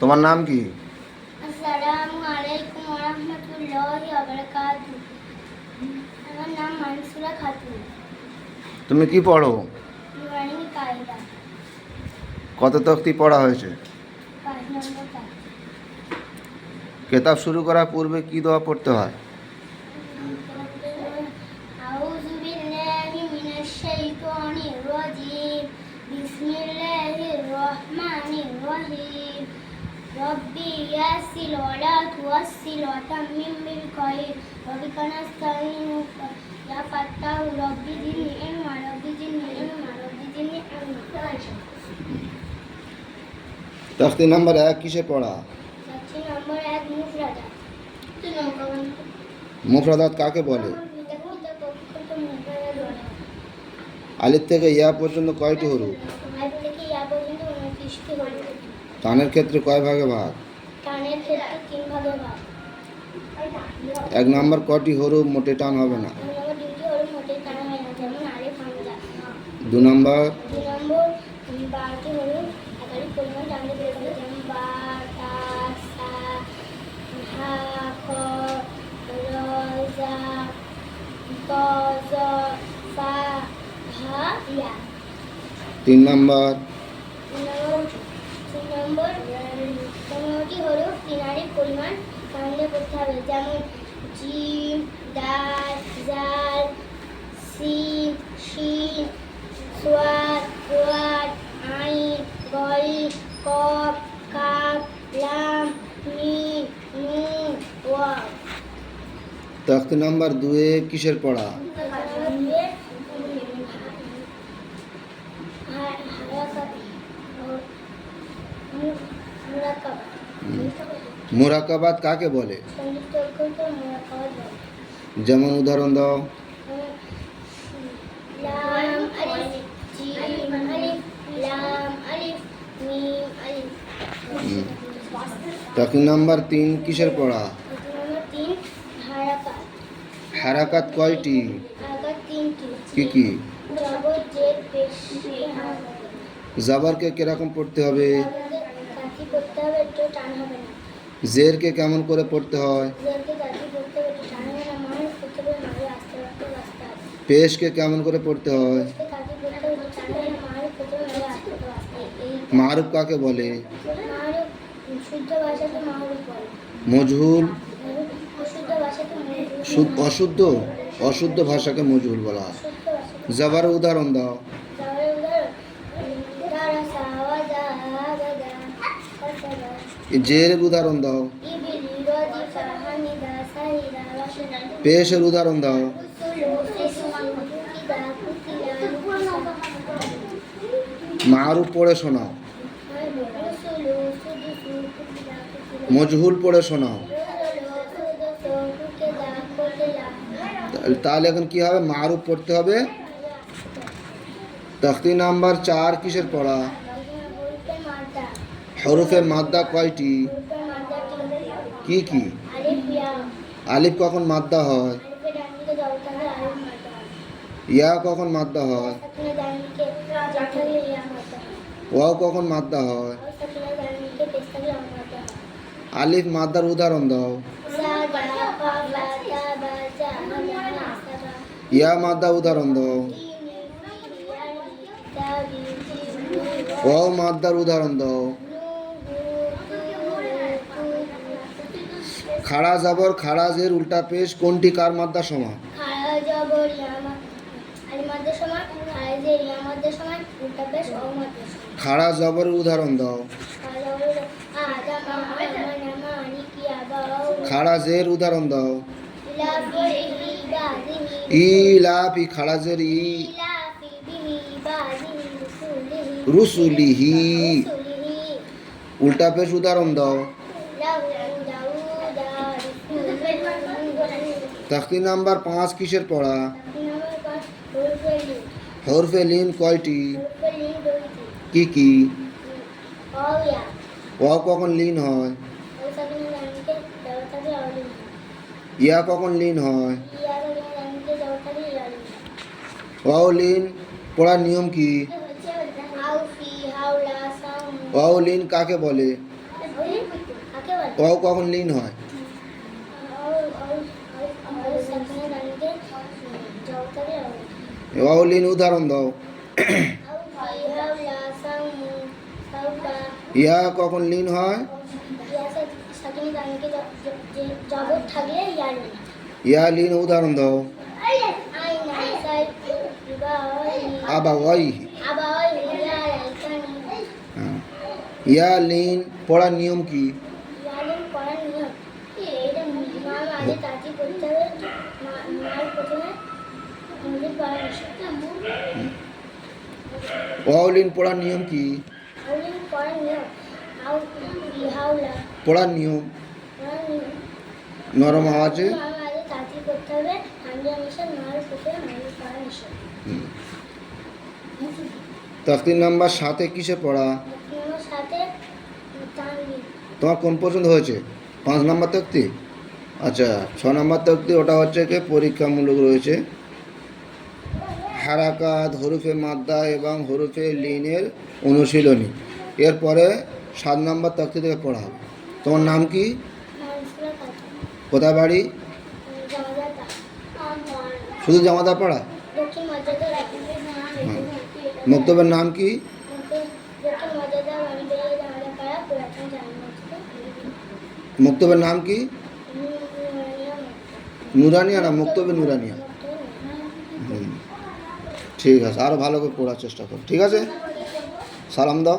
তোমার নাম কি? তুমি কি পড়ো? কত তক্তি পড়া হয়েছে? কেতাব শুরু করার পূর্বে কি দোয়া পড়তে হয়? শাইতানির রাজিম। ইয়াসির ওয়ালা তুয়াসির ওয়াতাম্মিম বিল খায়র রব্বিক নাস্তাইনুকা ইয়া ফাত্তাহু। রব্বি জিদনি ইলমা রব্বি জিদনি ইলমা রব্বি জিদনি ইলমা। তক্তি নাম্বার এক কিসে পড়া? নম্বর এক মুফরাদা দুই নম্বর মুফরাদাত কাকে বলে? আলিফ থেকে ইয়া পর্যন্ত কয়টি হরু আজ থেকে ইয়া পর্যন্ত উনত্রিশটি হল টানের ক্ষেত্রে কয় ভাগে ভাগ? টানের ক্ষেত্রে তিন ভাগে ভাগ। এক নাম্বার কটি হরু মোটে টান হবে না? দুই নম্বর দুইটি হল করতে হবে যেমন জিম, ডাল, জাল সিন শিন সোয়াদ রোয়াদ আইন গল কপ কাপ, লাম তক্তি নাম্বার দুয়ে কিসের পড়া? মুরাকাবাত কাকে বলে? যেমন উদাহরণ দাও। তক্তি নাম্বার তিন কিসের পড়া? হারাকাত কয়টি? কি কি? জাবারকে কীরকম পড়তে হবে? করতে হবে টান হবে না। জেরকে কেমন করে পড়তে হয়? জেরকে কাঠি করতে হবে একটু টান হবে না মানুষ করতে হবে মারে আস্তে আস্তে আস্তে আস্তে। পেশকে কেমন করে পড়তে হয়? কাঠি করতে হবে একটু টান হবে না মানুষ করতে হবে মারে আস্তে আস্তে। এই মারুফ কাকে বলে? মজহুল? অশুদ্ধ অশুদ্ধ? ভাষাকে মজহুল বলা হয়। জাবারের উদাহরণ দাও তাহলে উদাহরণ দারা সাওয়া দা দা কাসাবা জের উদাহরণ দাও। পেশের উদাহরণ দাও। মারুফ পড়ে শোনাও। মজহুল পড়ে শোনাও। তাহলে এখন কি হবে? মারুফ পড়তে হবে। তখতি নাম্বার চার কিসের পড়া? হরফে মাদ্দা কয়টি? কি কি? আলিফ কখন মাদ্দা হয়? ইয়া কখন মাদ্দা হয়? ওয়াও কখন মাদ্দা হয়? আলিফ মাদ্দার উদাহরণ দাও। ইয়া মাদ্দা উদাহরণ দাও। ওয়াও মাদ্দার উদাহরণ দাও। খাড়া জাবর খাড়াজের উল্টা পেশ কোনটি কার মাদ্দা সমান? খাড়া জবর ইয়ামা আলিমাদের সময় খাড়াজে ইয়ামাদের সময় উল্টা পেশ অমাদের সময় খাড়া উদাহরণ দাও। খাড়া খাড়াজের উদাহরণ দাও। ই লাফি ই। বাদিহি রুসুলিহি। রুসুলিহি। রুসুলিহি। উল্টা পেশ উদাহরণ দাও। তখতি নাম্বার পাঁচ কিসের পড়া? হরফে লিন। কয়টি? কি কি? কখন লিন হয়? ইয়া কখন লিন হয়? ওয়াও লিন পড়ার নিয়ম কি? ওয়াও লিন কাকে বলে? অ কখন লিন হয়? অ লিন উদাহরণ দাও ইয়া কখন লিন হয় জগৎ থাকলে ইয়ার ইয়া লিন উদাহরণ দাও আবা ওয়াই আবার ইয়ার এখানে হ্যাঁ। ইয়া লিন পড়ার নিয়ম কি ইয়ালিন করার নিয়ম অলিন পড়ার নিয়ম কি? পড়ার নিয়ম? নরম আওয়াজে। তফতির নাম্বার সাথে কিসে পড়া? তোমার কোন পর্যন্ত হয়েছে? পাঁচ নাম্বার তক্তি আচ্ছা ছ নাম্বার তক্তি ওটা হচ্ছে পরীক্ষামূলক রয়েছে। হারাকাত হরুফে মাদ্দা এবং হরুফে লিনের অনুশীলনী। এরপরে সাত নম্বর তক্তি থেকে পড়া তোমার নাম কি? কোথায় বাড়ি? শুধু জামাদা পাড়া? রাখি মক্তবের নাম কি? মক্তবের নাম কি? নুরানিয়া না, মক্তবে নুরানিয়া। ঠিক আছে আরও ভালো করে পড়ার চেষ্টা করো ঠিক আছে? সালাম দাও।